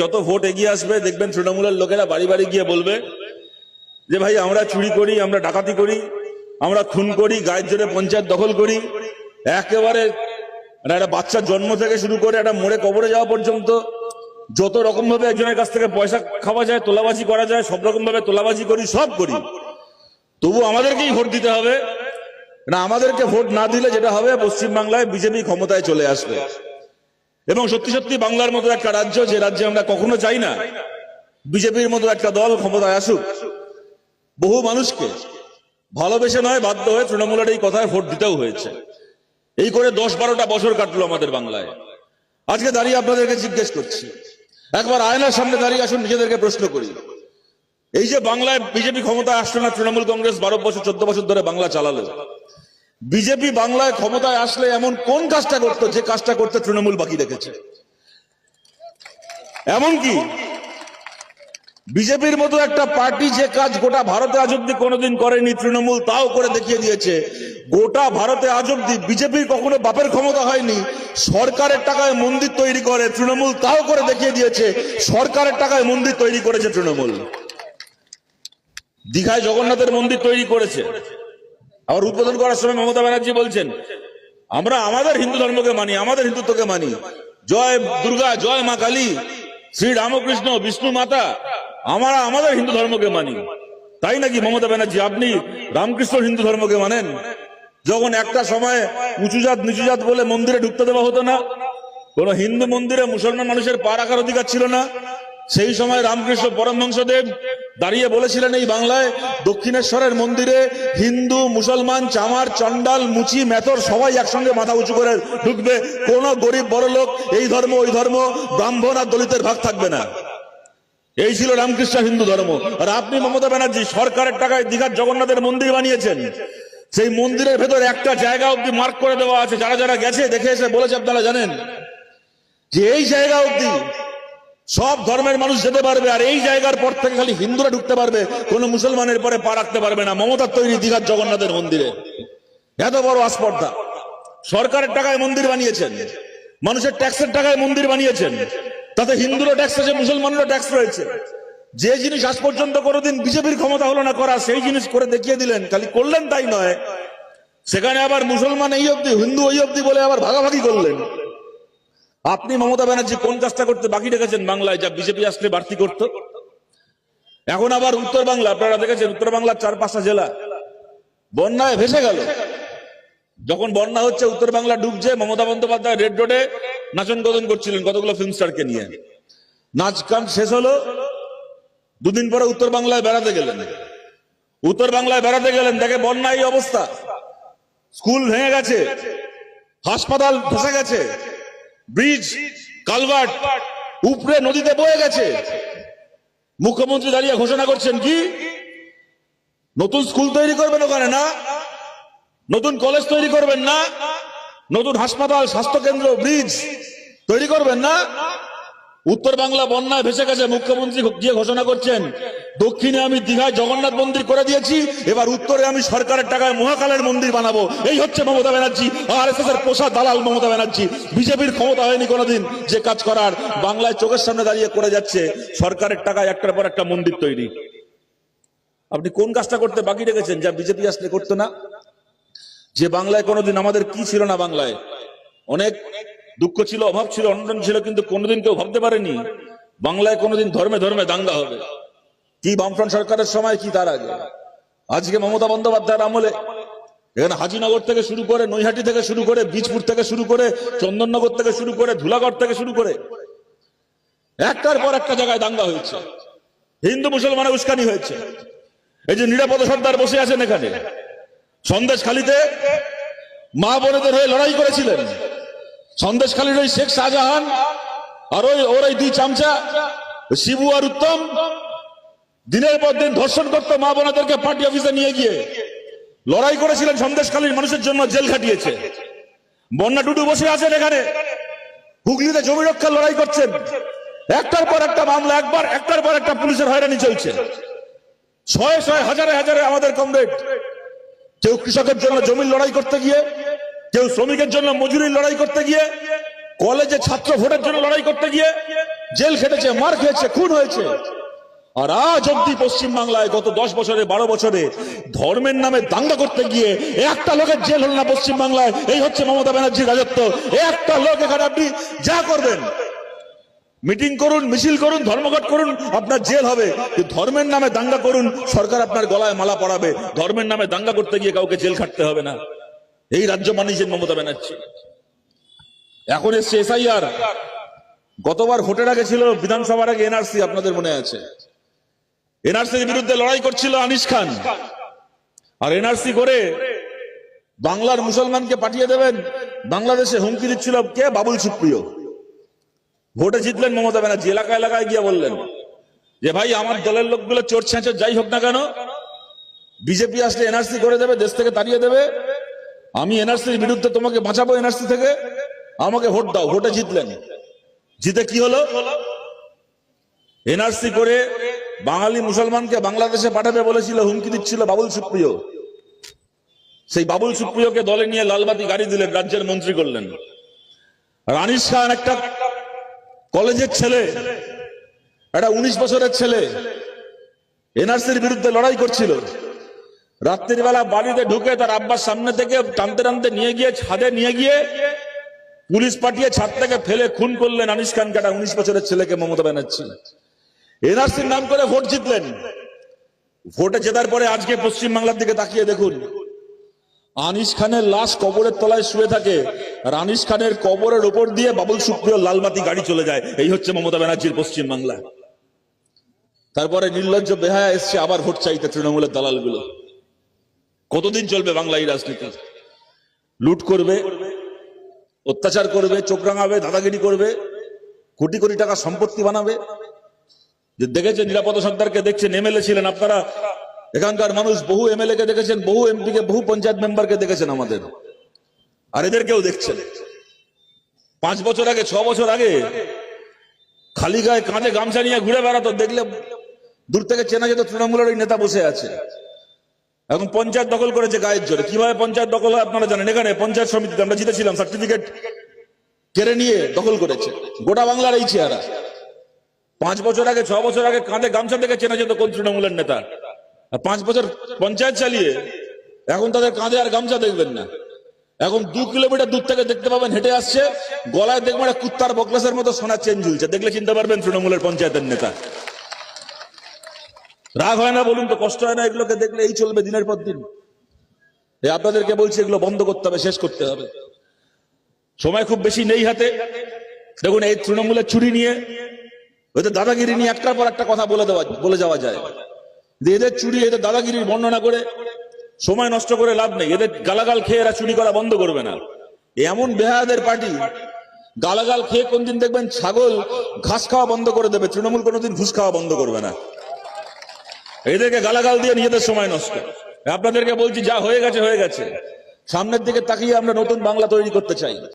যত ভোট এগিয়ে আসবে, দেখবেন তৃণমূলের লোকেরা বাড়ি বাড়ি গিয়ে বলবে যে, ভাই, আমরা চুরি করি, আমরা ডাকাতি করি, আমরা খুন করি, গায়ের জোরে পঞ্চায়েত দখল করি। একেবারে মানে একটা বাচ্চার জন্ম থেকে শুরু করে একটা মোড়ে কবরে যাওয়া পর্যন্ত যত রকম ভাবে একজনের কাছ থেকে পয়সা খাওয়া যায়, তোলাবাজি করা যায়, সব রকম ভাবে তোলাবাজি করি, সব করি। তবু আমাদেরকেই ভোট দিতে হবে। না আমাদেরকে ভোট না দিলে যেটা হবে, পশ্চিমবাংলায় বিজেপি ক্ষমতায় চলে আসবে। এবং সত্যি সত্যি বাংলার মতো একটা রাজ্য, যে রাজ্যে আমরা কখনো চাই না, বিজেপির মতো একটা দল ক্ষমতায় আসুক। বহু মানুষকে ভালোবেসে নয়, বাধ্য হয়ে তৃণমূলের এই কথায় ভোট দিতেও হয়েছে। এই করে দশ বারোটা বছর কাটলো আমাদের বাংলায়। আজকে দাঁড়িয়ে আপনাদেরকে জিজ্ঞেস করছি, একবার আয়নার সামনে দাঁড়িয়ে আসুন, নিজেদেরকে প্রশ্ন করি। এই যে বাংলায় বিজেপি ক্ষমতায় আসলো না, তৃণমূল কংগ্রেস বারো বছর, চোদ্দ বছর ধরে বাংলা চালালো। বিজেপি বাংলায় ক্ষমতায় আসলে এমন কোন কাজটা করতো যে কাজটা করতে তৃণমূল বাকি রেখেছে? এমন কি বিজেপির মতো একটা পার্টি যে কাজ গোটা ভারতে আজ অব্দি কোনোদিন করেনি, তৃণমূল তাও করে দেখিয়ে দিয়েছে। গোটা ভারতে আজ অব্দি বিজেপির কখনো বাপের ক্ষমতা হয়নি, সরকারের টাকায় মন্দির তৈরি করে তৃণমূল তাও করে দেখিয়ে দিয়েছে, সরকারের টাকায় মন্দির তৈরি করেছে তৃণমূল। দীঘায় জগন্নাথের মন্দির তৈরি করেছে। আবার উদ্বোধন করার সময় মমতা ব্যানার্জি বলছেন, আমরা আমাদের হিন্দু ধর্মকে মানি, আমাদের হিন্দুত্বকে মানি। জয় দুর্গা, জয় মা কালী, শ্রী রামকৃষ্ণ, বিষ্ণু মাতা, আমরা আমাদের হিন্দু ধর্মকে মানি। তাই নাকি মমতা ব্যানার্জি, আপনি রামকৃষ্ণ হিন্দু ধর্মকে মানেন? যখন একটা সময় উঁচু জাত, নিচু জাত বলে মন্দিরে ঢুকতে দেওয়া হতো না, কোন হিন্দু মন্দিরে মুসলমান মানুষের পা রাখার অধিকার ছিল না, সেই সময় রামকৃষ্ণ পরমহংসদেব দাঁড়িয়ে বলেছিলেন এই বাংলায় দক্ষিণেশ্বরের মন্দিরে হিন্দু, মুসলমান, চামার চন্ডাল মুচি মেথর সবাই একসঙ্গে মাথা উঁচু করে ঢুকবে। কোন গরিব, বড় লোক, এই ধর্ম, ওই ধর্ম, ব্রাহ্মণ আর দলিতের ভাগ থাকবে না। এই ছিল রামকৃষ্ণ হিন্দু ধর্ম। আর আপনি মমতা ব্যানার্জি, সরকারের টাকায় দীঘার জগন্নাথের মন্দির বানিয়েছেন। সেই মন্দিরের ভেতর একটা জায়গা অব্দি মার্ক করে দেওয়া আছে। যারা যারা গেছে, দেখে এসে বলেছে আপনারা জানেন যে এই জায়গা অব্দি সব ধর্মের মানুষ যেতে পারবে, আর এই জায়গার পর থেকে খালি হিন্দুরা ঢুকতে পারবে, কোন মুসলমানের পরে পা রাখতে পারবে না। মমতার তৈরি দীঘার জগন্নাথের মন্দিরে। এত বড় আস্পর্ধা। সরকারের টাকায় মন্দির বানিয়েছেন, মানুষের ট্যাক্সের টাকায় মন্দির বানিয়েছেন, তাতে হিন্দুরও ট্যাক্স আছে মুসলমানেরও ট্যাক্স রয়েছে। যে জিনিস আজ পর্যন্ত কোনোদিন বিজেপির ক্ষমতা হলো না করা, সেই জিনিস করে দেখিয়ে দিলেন, খালি করলেন তাই নয়। সেখানে আবার মুসলমান এই অব্দি হিন্দু ওই অব্দি বলে আবার ভাগাভাগি করলেন। আপনি মমতা ব্যানার্জি কোন কাজটা করতে বাকি রেখেছেন বাংলায়? যা বিজেপি আসলে বাড়তি করত। এখন আবার উত্তর বাংলা, আপনারা দেখেছেন উত্তর বাংলার চার পাঁচটা জেলা। বন্যায় ভেসে গেল। যখন বন্যা হচ্ছে, উত্তর বাংলা ডুবছে, মমতা বন্দ্যোপাধ্যায় রেড রোডে নাচন গদন করছিলেন কতগুলো ফিল্ম স্টারকে নিয়ে। নাচ গান শেষ হলো। দুদিন পরে উত্তর বাংলায় বেড়াতে গেলেন। উত্তর বাংলায় বেড়াতে গেলেন, দেখে বন্যা এই অবস্থা। স্কুল ভেঙে গেছে। হাসপাতাল ধসে গেছে। ব্রিজ, কালভার্ট, উপরে নদীতে বয়ে গেছে। মুখ্যমন্ত্রী দাঁড়িয়ে ঘোষণা করছেন কি? নতুন স্কুল তৈরি করবেন ওখানে না? নতুন কলেজ তৈরি করবেন না? নতুন হাসপাতাল স্বাস্থ্য কেন্দ্র ব্রিজ তৈরি করবেন না? উত্তর বাংলা বন্যায় ভেসে গেছে মুখ্যমন্ত্রী গিয়ে ঘোষণা করছেন, দক্ষিণে আমি দীঘায় জগন্নাথ মন্দির করে দিয়েছি, এবার উত্তরে আমি সরকারের টাকায় মহাকালের মন্দির বানাবো। এই হচ্ছে মমতা ব্যানার্জি আর এস এর পোষা দালাল মমতা ব্যানার্জি। বিজেপির ক্ষমতা হয়নি কোনোদিন যে কাজ করার, বাংলায় চোখের সামনে দাঁড়িয়ে করে যাচ্ছে, সরকারের টাকায় একটার পর একটা মন্দির তৈরি। আপনি কোন কাজটা করতে বাকি রেখেছেন যা বিজেপি আসলে করতো না? যে বাংলায় কোনোদিন আমাদের কি ছিল না বাংলায়? অনেক দুঃখ ছিল, অভাব ছিল, অনটন ছিল, কিন্তু কোনোদিন কেউ ভাবতে পারেনি, বাংলায় কোনোদিন ধর্মে ধর্মে দাঙ্গা হবে। কি বামফ্রন্ট সরকারের সময়, কি তার আগে? আজকে মমতা বন্দ্যোপাধ্যায়ের আমলে, এখানে হাজিনগর থেকে শুরু করে, নৈহাটি থেকে শুরু করে, বীজপুর থেকে শুরু করে, চন্দননগর থেকে শুরু করে, ধুলাগড় থেকে শুরু করে, একটার পর একটা জায়গায় দাঙ্গা হয়েছে। হিন্দু মুসলমানের উস্কানি হয়েছে। এই যে নিরাপদ সর্দার বসে আছেন এখানে, সন্দেশ খালিতে মা বোনেদের হয়ে লড়াই করেছিলেন। সন্দেশ খালির ওই শেখ শাহজাহান আর ওই ওর ওই দুই চামচা, শিবু আর উত্তম, দিনের পর দিন ধর্ষণ করতো মা বোনেদেরকে পার্টি অফিসে নিয়ে গিয়ে। লড়াই করেছিলেন সন্দেশখালীর মানুষের জন্য জেল খাটিয়েছে। বন্যা টুটু বসে আছেন এখানে। হুগলিতে জমি রক্ষার লড়াই করছেন। একটার পর একটা মামলা, একবার একটার পর একটা পুলিশের হয়রানি চলছে। ছয় ছয় হাজারে হাজারে আমাদের কমরেড, কেউ কৃষকের জন্য জমির লড়াই করতে গিয়ে কেউ শ্রমিকের জন্য মজুরির লড়াই করতে গিয়ে, কলেজে ছাত্র ভোটের জন্য লড়াই করতে গিয়ে, জেল খেটেছে, মার খেয়েছে, খুন হয়েছে। আর আজ অব্দি পশ্চিম বাংলায় গত দশ বছরে, বারো বছরে ধর্মের নামে দাঙ্গা করতে গিয়ে একটা লোকের জেল হল না পশ্চিম বাংলায় এই হচ্ছে মমতা ব্যানার্জির রাজত্ব। একটা লোক এখানে আপনি যা করবেন, মিটিং করুন, মিছিল করুন, ধর্মঘট করুন, আপনার জেল হবে। ধর্মের নামে দাঙ্গা করুন, সরকার আপনার গলায় মালা পড়াবে ধর্মের নামে দাঙ্গা করতে গিয়ে কাউকে জেল খাটতে হবে না। এই রাজ্য মানিয়েছেন মমতা ব্যানার্জি। এখন এসছে এসআইআর। গতবার ভোটের আগে ছিল, বিধানসভার আগে এনআরসি, আপনাদের মনে আছে? এনআরসির বিরুদ্ধে লড়াই করছিল আনিস খান। আর এনআরসি করে বাংলার মুসলমানকে পাঠিয়ে দেবেন, বাংলাদেশে হুমকি দিচ্ছিল কে? বাবুল সুপ্রিয়। ভোটে জিতলেন মমতা ব্যানার্জি। এলাকা এলাকায় গিয়ে বললেন যে, ভাই, আমার দলের লোকগুলো চোর ছেঁচে যাই হোক না কেন, বিজেপি আসলে এনআরসি করে দেবে, দেশ থেকে তাড়িয়ে দেবে আমি এনআরসির বিরুদ্ধে তোমাকে বাঁচাবো এনআরসি থেকে? আমাকে ভোট দাও, ভোটে জিতলেন জিতে কি হলো? এনআরসি করে বাঙালি মুসলমানকে বাংলাদেশে পাঠাবে বলেছিল, হুমকি দিচ্ছিল বাবুল সুপ্রিয়। সেই বাবুল সুপ্রিয়কে দলে নিয়ে লালবাতি গাড়ি দিলেন, রাজ্যের মন্ত্রী করলেন। আনিস খান একটা কলেজের ছেলে, একটা উনিশ বছরের ছেলে, এনআরসির বিরুদ্ধে লড়াই করছিল। রাত্রির বেলা বাড়িতে ঢুকে তার আব্বার সামনে থেকে টানতে টানতে নিয়ে গিয়ে ছাদে নিয়ে গিয়ে পুলিশ পাঠিয়ে ছাদ থেকে ফেলে খুন করলেন আনিস খান কাটা, উনিশ বছরের ছেলেকে মমতা ব্যানার্জি। এনআরসির নাম করে ভোট জিতলেন। ভোটে জেতার পরে আজকে পশ্চিম বাংলার দিকে তাকিয়ে দেখুন। আনিস খানের লাশ কবরের তলায় শুয়ে থাকে। আর খানের কবরের উপর দিয়ে বাবুল সুপ্রিয় লালবাতি গাড়ি চলে যায়। এই হচ্ছে মমতা ব্যানার্জির পশ্চিম বাংলা তারপরে নির্লজ্জ বেহায়া এসছে আবার ভোট চাইতে তৃণমূলের দালালগুলো। কতদিন চলবে বাংলায় রাজনীতি? লুট করবে, অত্যাচার করবে, চোখ রাঙাবে, দাদাগিরি করবে, কোটি কোটি টাকা সম্পত্তি বানাবে। যে দেখেছেন নিরাপদ সর্দারকে দেখছেন, এমএলএ ছিলেন আপনারা। এখানকার মানুষ বহু এমএলএ কে দেখেছেন, বহু এমপি কে বহু পঞ্চায়েত মেম্বারকে দেখেছেন আমাদের। আর এদেরকেও দেখছেন। পাঁচ বছর আগে, ছ বছর আগে, খালি গায়ে কাঁধে গামছা নিয়ে ঘুরে বেড়াতো, দেখলে দূর থেকে চেনা যেত তৃণমূলের ওই নেতা বসে আছে। এখন পঞ্চায়েত দখল করেছে গায়ের জোরে। কীভাবে পঞ্চায়েত দখল হয় আপনারা জানেন? এখানে পঞ্চায়েত সমিতিতে আমরা জিতেছিলাম সার্টিফিকেট কেড়ে নিয়ে দখল করেছে। গোটা বাংলার এই চেহারা। পাঁচ বছর আগে, ছ বছর আগে কাঁধে গামছা থেকে চেনা যেত কোন তৃণমূলের নেতা। আর পাঁচ বছর পঞ্চায়েত চালিয়ে এখন তাদের কাঁধে আর গামছা দেখবেন না। এখন দু কিলোমিটার দূর থেকে দেখতে পাবেন, হেঁটে আসছে। গলায় দেখবেন কুত্তার বকলাসের মতো সোনার চেন ঝুলছে। দেখলে চিনতে পারবেন তৃণমূলের পঞ্চায়েতের নেতা। রাগ হয় না বলুন তো, কষ্ট হয় না? এগুলোকে দেখলে এই চলবে দিনের পর দিন। আপনাদেরকে বলছি, এগুলো বন্ধ করতে হবে, শেষ করতে হবে। সময় খুব বেশি নেই হাতে। দেখুন, এই তৃণমূলের চুরি নিয়ে ওদের দাদাগিরি নিয়ে একটার পর একটা কথা বলে দেওয়া বলে যাওয়া যায়। এদের চুরি এদের দাদাগিরির বর্ণনা করে সময় নষ্ট করে লাভ নেই। এদের গালাগাল খেয়ে এরা চুরি করা বন্ধ করবে না। এমন বেহাদের পার্টি, গালাগাল খেয়ে কোনদিন দেখবেন ছাগল ঘাস খাওয়া বন্ধ করে দেবে, তৃণমূল কোনোদিন ঘুষ খাওয়া বন্ধ করবে না। এদেরকে গালাগাল দিয়ে নিজেদের সময় নষ্ট। আপনাদেরকে বলছি, যা হয়ে গেছে হয়ে গেছে। সামনের দিকে তাকিয়ে আমরা নতুন বাংলা তৈরি করতে চাই।